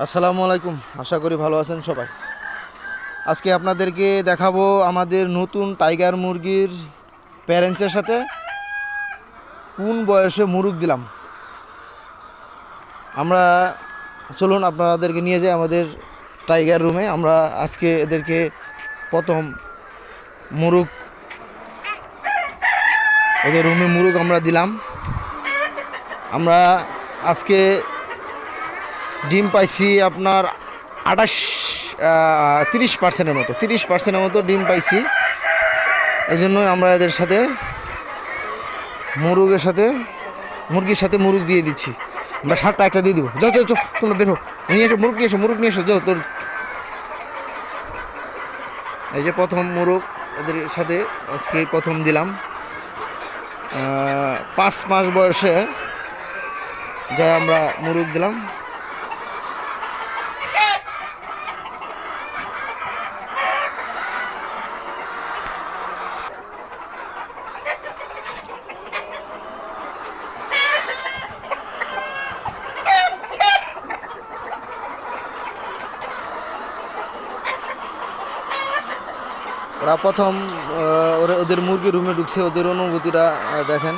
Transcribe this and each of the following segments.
আসসালামু আলাইকুম। আশা করি ভালো আছেন সবাই। আজকে আপনাদেরকে দেখাবো আমাদের নতুন টাইগার মুরগির প্যারেন্টসের সাথে কোন বয়সে মুরগ দিলাম। আমরা চলুন আপনাদেরকে নিয়ে যাই আমাদের টাইগার রুমে। আমরা আজকে এদেরকে প্রথম মুরগ ওদের রুমে মুরগ আমরা দিলাম। আমরা আজকে ডিম পাইছি আপনার আঠাশ তিরিশ পার্সেন্টের মতো, তিরিশ পার্সেন্টের মতো ডিম পাইছি। এই জন্যই আমরা এদের সাথে মুরগের সাথে, মুরগির সাথে মুরগ দিয়ে দিচ্ছি। আমরা সাতটা একটা দিয়ে দেবো। যাও যাও যাও, তোমরা বেরো নিয়ে এসো, মুরগ নিয়ে এসো, মুরগ নিয়ে এসো, যাও, তোর। এই যে প্রথম মুরগ, এদের সাথে আজকে প্রথম দিলাম। পাঁচ মাস বয়সে যা আমরা মুরগ দিলাম। প্রথম ওরা ওদের মুরগি রুমে ঢুকছে, ওদের অনুভূতিটা দেখেন।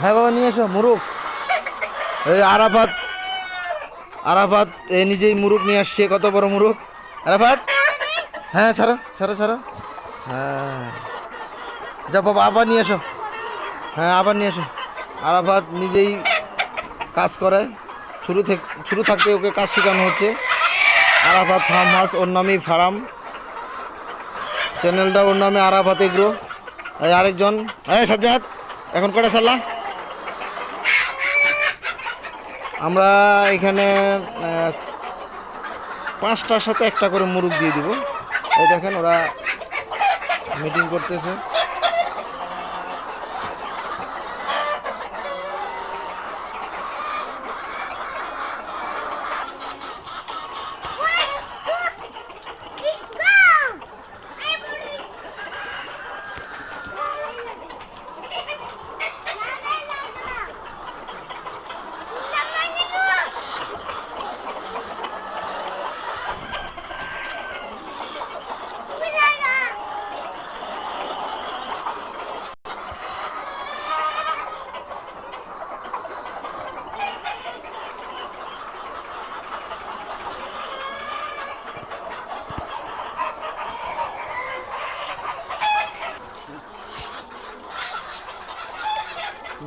হ্যাঁ বাবা, নিয়ে এসো, মুরুখ। এই আরাফাত আরাফাত, এ নিজেই মুরুখ নিয়ে আসছে, কত বড় মুরুখ। আরাফাত হ্যাঁ ছাড়ো ছাড়ো ছাড়ো। হ্যাঁ। যা বাবা, আবার নিয়ে এসো। হ্যাঁ আবার নিয়ে এসো। আরাফাত নিজেই কাজ করে। শুরু থেকে, শুরু থাকতে ওকে কাজ শেখানো হচ্ছে। আরাফাত ফার্ম হাউস, ওর নামেই ফার্ম। চ্যানেলটা ওর নামে আরাফাত এগ্রো। এই আরেকজন। হ্যাঁ সাজ্জাদ, এখন কটা সাল্লা আমরা এখানে পাঁচটার সাথে একটা করে মুরগ দিয়ে দিব। এই দেখেন ওরা মিটিং করতেছে।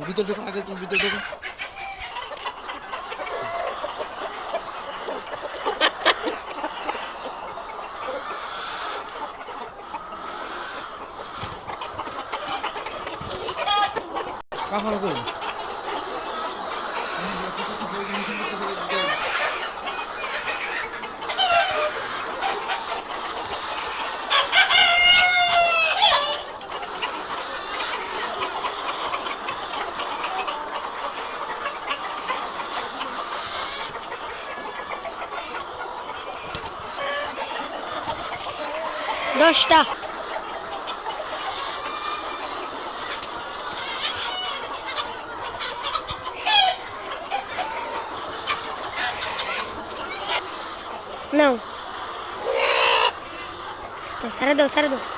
ভিতর ঢোকো আগে তুমি ভিতরে ঢোকো। কাফালো করুন দশটা নাও তো সারে দাও সারে দাও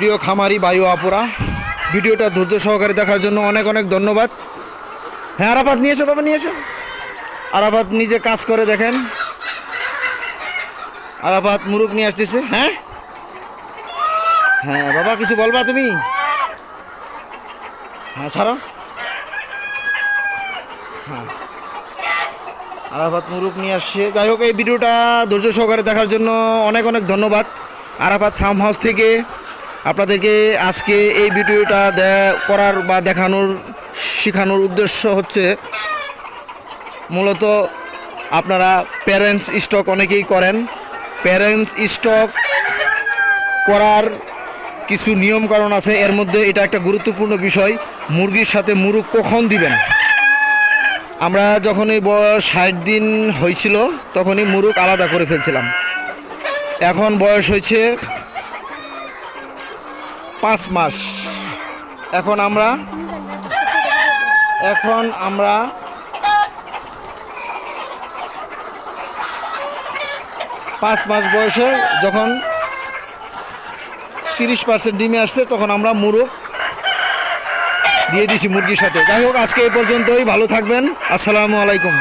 প্রিয় খামারি বায়ু আপুরা, ভিডিওটা ধৈর্য সহকারে দেখার জন্য অনেক অনেক ধন্যবাদ। হ্যাঁ আরাফাত নিয়েছো বাবা নিয়েছো আরাফাত নিজে কাজ করে দেখেন। আরাফাত মুরুখ নিয়ে আসতেছে হ্যাঁ? হ্যাঁ বাবা, কিছু বলবা তুমি? হ্যাঁ ছাড়ো। হ্যাঁ। আরাফাত মুরুখ নিয়ে আসছে। যাই হোক, এই ভিডিওটা ধৈর্য সহকারে দেখার জন্য অনেক অনেক ধন্যবাদ। আরাফাত ফার্ম হাউস থেকে আপনাদেরকে আজকে এই ভিডিওটা করার বা দেখানোর, শেখানোর উদ্দেশ্য হচ্ছে মূলত আপনারা প্যারেন্টস স্টক অনেকেই করেন। প্যারেন্টস স্টক করার কিছু নিয়ম কারণ আছে। এর মধ্যে এটা একটা গুরুত্বপূর্ণ বিষয়, মুরগির সাথে মুরগ কখন দিবেন? আমরা যখনই বয়স ষাট দিন হয়েছিল, তখনই মুরগ আলাদা করে ফেলছিলাম। এখন বয়স হয়েছে পাঁচ মাস। এখন আমরা এখন আমরা পাঁচ মাস বয়সে যখন তিরিশ পার্সেন্ট ডিমে আসছে, তখন আমরা মুরগ দিয়ে দিছি মুরগির সাথে। যাই হোক, আজকে এই পর্যন্তই। ভালো থাকবেন। আসসালামু আলাইকুম।